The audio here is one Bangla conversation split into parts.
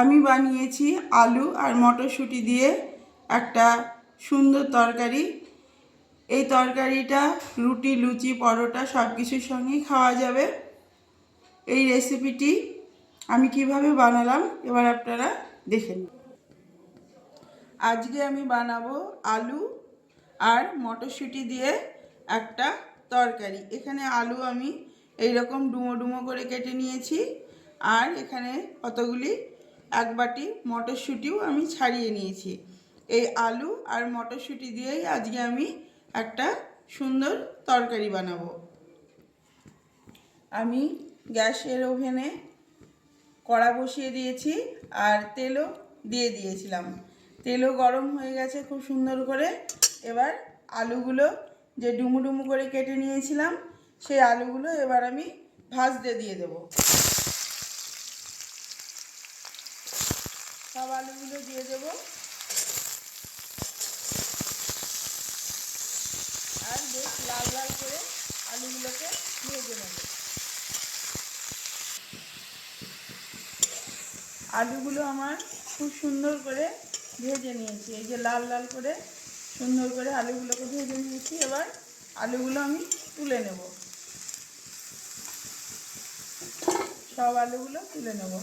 আমি বানিয়েছি আলু আর মটরশুঁটি দিয়ে একটা সুন্দর তরকারি। এই তরকারিটা, রুটি, লুচি, পরোটা সব কিছুর সঙ্গেই খাওয়া যাবে। এই রেসিপিটি আমি কীভাবে বানালাম এবার আপনারা দেখে নিন। আজকে আমি বানাবো আলু আর মটরশুঁটি দিয়ে একটা তরকারি। এখানে আলু আমি এই রকম ডুমো ডুমো করে কেটে নিয়েছি। আর এখানে কতগুলি এক বাটি মটরশুঁটিও আমি ছাড়িয়ে নিয়েছি। এই আলু আর মটরশুঁটি দিয়েই আজকে আমি একটা সুন্দর তরকারি বানাবো। আমি গ্যাসের ওভেনে কড়া বসিয়ে দিয়েছি আর তেলও দিয়ে দিয়েছিলাম। তেলও গরম হয়ে গেছে খুব সুন্দর করে। এবার আলুগুলো যে ডুমু ডুমু করে কেটে নিয়েছিলাম, সেই আলুগুলো এবার আমি ভাজতে দিয়ে দেব। সব আলুগুলো দিয়ে দেব। আর বেশ লাল লাল করে আলুগুলোকে ভেজে নেব। আলুগুলো আমার খুব সুন্দর করে ভেজে নিয়েছি। এই যে লাল লাল করে সুন্দর করে আলুগুলোকে ভেজে নিয়েছি। এবার আলুগুলো আমি তুলে নেব। সব আলুগুলো তুলে নেব।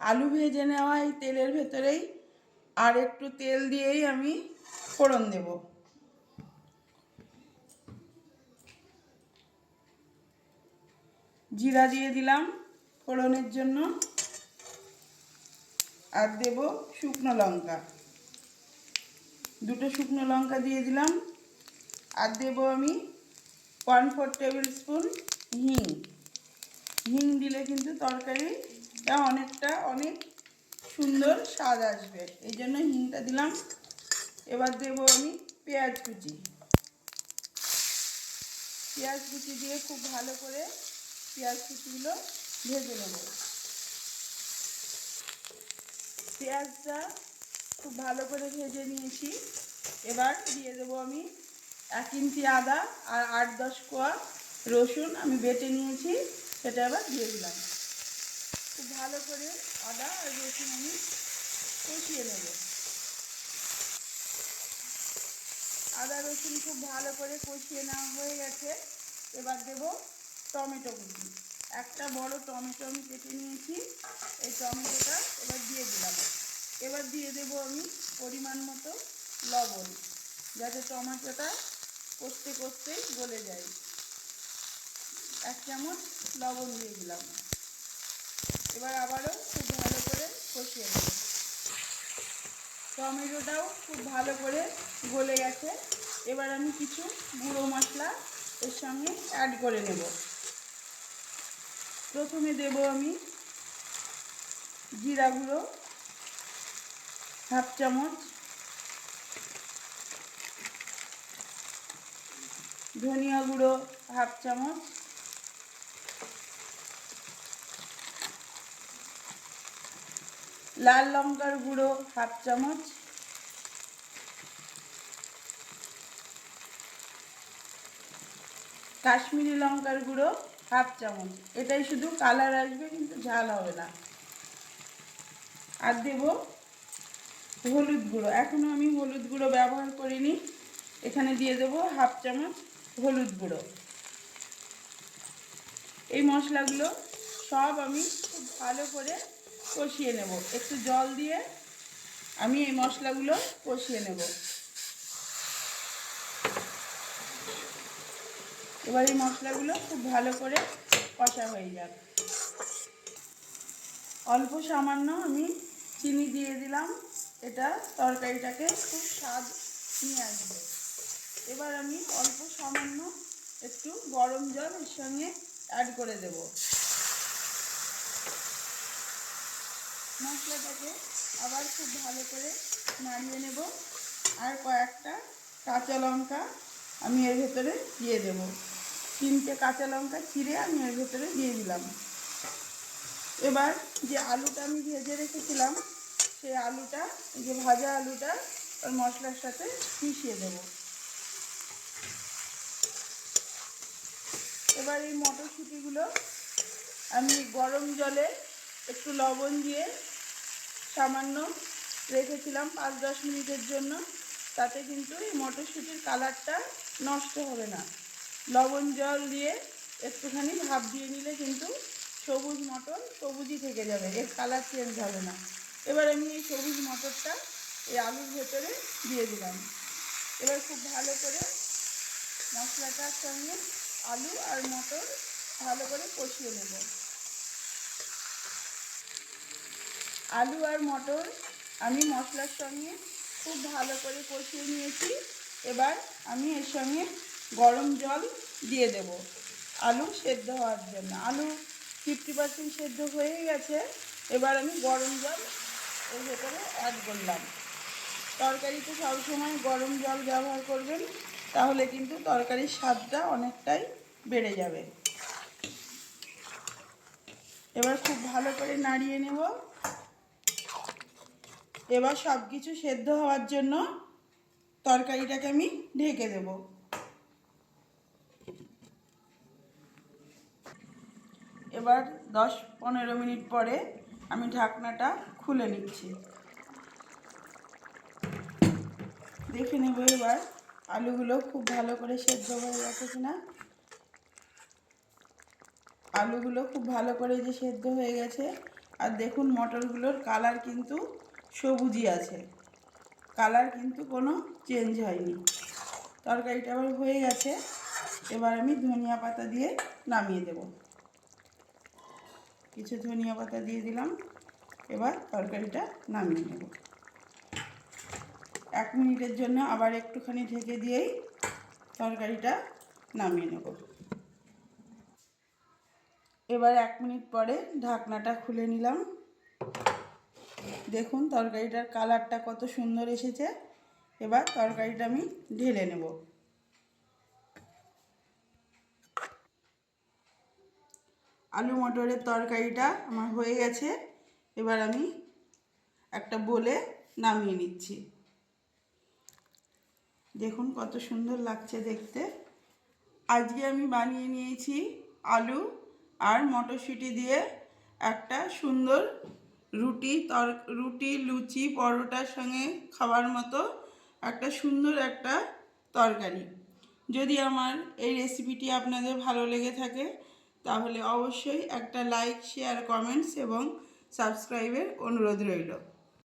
আলু ভেজে নেওয়া এই তেলের ভেতরেই আর একটু তেল দিয়েই আমি ফোড়ন দেব। জিরা দিয়ে দিলাম ফোড়নের জন্য আর দেব শুকনো লঙ্কা। দুটো শুকনো লঙ্কা দিয়ে দিলাম আর দেব আমি ওয়ান ফোর টেবিল স্পুন হিং। হিং দিলে কিন্তু তরকারিটা অনেক সুন্দর স্বাদ আসবে। এই জন্য হিংটা দিলাম। এবার দেব আমি পেঁয়াজ কুচি। পেঁয়াজ কুচি দিয়ে খুব ভালো করে পেঁয়াজ কুচিগুলো ভেজে নেব। পেঁয়াজটা খুব ভালো করে ভেজে নিয়েছি। এবার দিয়ে দেবো আমি এক ইঞ্চি আদা আর আট দশ কোয়া রসুন আমি বেটে নিয়েছি। সেটা এবার দিয়ে দিলাম। খুব ভালো করে আদা আর রসুন আমি কষিয়ে নেব। আদা, রসুন খুব ভালো করে কষিয়ে নেওয়া হয়ে গেছে। এবার দেব টমেটো কুচি। একটা বড় টমেটো আমি কেটে নিয়েছি। এই টমেটোটা এবার দিয়ে দিলাম। এবার দিয়ে দেব আমি পরিমাণ মতো লবণ, যাতে টমেটোটা কষতে কষতেই গলে যায়। এক চামচ লবণ দিয়ে দিলাম। এবার আবারও খুব ভালো করে কষিয়ে নেব। টমেটোটাও খুব ভালো করে গলে গেছে। এবার আমি কিছু গুঁড়ো মশলা এর সঙ্গে অ্যাড করে নেব। প্রথমে দেব আমি জিরা গুঁড়ো, হাফ চামচ ধনিয়া গুঁড়ো, হাফ চামচ লাল লঙ্কার গুঁড়ো হাফ চামচ। কাশ্মীরি লঙ্কার গুঁড়ো হাফ চামচ। এটাই শুধু কালার আসবে, কিন্তু ঝাল হবে না। আর দেব হলুদ গুঁড়ো। এখনও আমি হলুদ গুঁড়ো ব্যবহার করিনি। এখানে দিয়ে দেব হাফ চামচ হলুদ গুঁড়ো। এই মশলাগুলো সব আমি খুব ভালো করে কষিয়ে নেব। একটু জল দিয়ে আমি এই মশলাগুলো কষিয়ে নেব। এবার এই মশলাগুলো খুব ভালো করে কষা হয়ে যাবে। অল্প সামান্য আমি চিনি দিয়ে দিলাম। এটা তরকারিটাকে খুব স্বাদ নিয়ে আসবে। এবার আমি অল্প সামান্য একটু গরম জল এর সঙ্গে অ্যাড করে দেব। মশলাটাকে আবার খুব ভালো করে নাড়িয়ে নেব। আর কয়েকটা কাঁচা লঙ্কা আমি এর ভেতরে দিয়ে দেব। তিনটে কাঁচা লঙ্কা ছিঁড়ে আমি এর ভেতরে দিয়ে দিলাম। এবার যে আলুটা আমি ভেজে রেখেছিলাম, সেই আলুটা যে ভাজা আলুটা, ওর মশলার সাথে মিশিয়ে দেব। এবার এই মটরশুঁটিগুলো আমি গরম জলে একটু লবণ দিয়ে সামান্য রেখেছিলাম পাঁচ দশ মিনিটের জন্য। তাতে কিন্তু এই মটরশুঁটির কালারটা নষ্ট হবে না। লবণ জল দিয়ে একটুখানি ভাপ দিয়ে নিলে কিন্তু সবুজ মটর সবুজই থেকে যাবে, এর কালার চেঞ্জ হবে না। এবার আমি এই সবুজ মটরটা এই আলুর ভেতরে দিয়ে দিলাম। এবার খুব ভালো করে মশলাটার সঙ্গে আলু আর মটর ভালো করে কষিয়ে নেব। আলু আর মটর আমি মশলার সঙ্গে খুব ভালো করে কষিয়ে নিয়েছি। এবার আমি এর সঙ্গে গরম জল দিয়ে দেব। আলু সেদ্ধ হওয়ার জন্য। আলু ফিফটি পার্সেন্ট সেদ্ধ হয়ে গেছে। এবার আমি গরম জল এর ভেতরে অ্যাড করলাম। তরকারিতে সবসময় গরম জল ব্যবহার করবেন, তাহলে কিন্তু তরকারির স্বাদটা অনেকটাই বেড়ে যাবে। এবার খুব ভালো করে নাড়িয়ে নেব। এবার সব কিছু সেদ্ধ হওয়ার জন্য তরকারিটাকে আমি ঢেকে দেব। এবার দশ পনেরো মিনিট পরে আমি ঢাকনাটা খুলে নিচ্ছি। দেখে নেব এবার আলুগুলো খুব ভালো করে সেদ্ধ হয়ে গেছে কিনা। আলুগুলো খুব ভালো করে যে সেদ্ধ হয়ে গেছে। আর দেখুন মটরগুলোর কালার কিন্তু সবুজই আছে। কালার কিন্তু কোনো চেঞ্জ হয়নি। তরকারিটা আবার হয়ে গেছে। এবার আমি ধনিয়া পাতা দিয়ে নামিয়ে দেব। কিছু ধনিয়া পাতা দিয়ে দিলাম। এবার তরকারিটা নামিয়ে নেব। এক মিনিটের জন্য আবার একটুখানি ঢেকে দিয়েই তরকারিটা নামিয়ে নেব। এবার এক মিনিট পরে ঢাকনাটা খুলে নিলাম। দেখুন তরকারিটার কালারটা কত সুন্দর এসেছে। এবার তরকারিটা আমি ঢেলে নেব। আলু মটরের তরকারিটা আমার হয়ে গেছে। এবার আমি একটা বলে নামিয়ে নিচ্ছি। দেখুন কত সুন্দর লাগছে দেখতে। আজকে আমি বানিয়ে নিয়েছি আলু আর মটরশুঁটি দিয়ে একটা সুন্দর রুটি তর, রুটি, লুচি, পরোটার সঙ্গে খাওয়ার মতো একটা সুন্দর একটা তরকারি। যদি আমার এই রেসিপিটি আপনাদের ভালো লেগে থাকে, তাহলে অবশ্যই একটা লাইক, শেয়ার, কমেন্টস এবং সাবস্ক্রাইবের অনুরোধ রইল।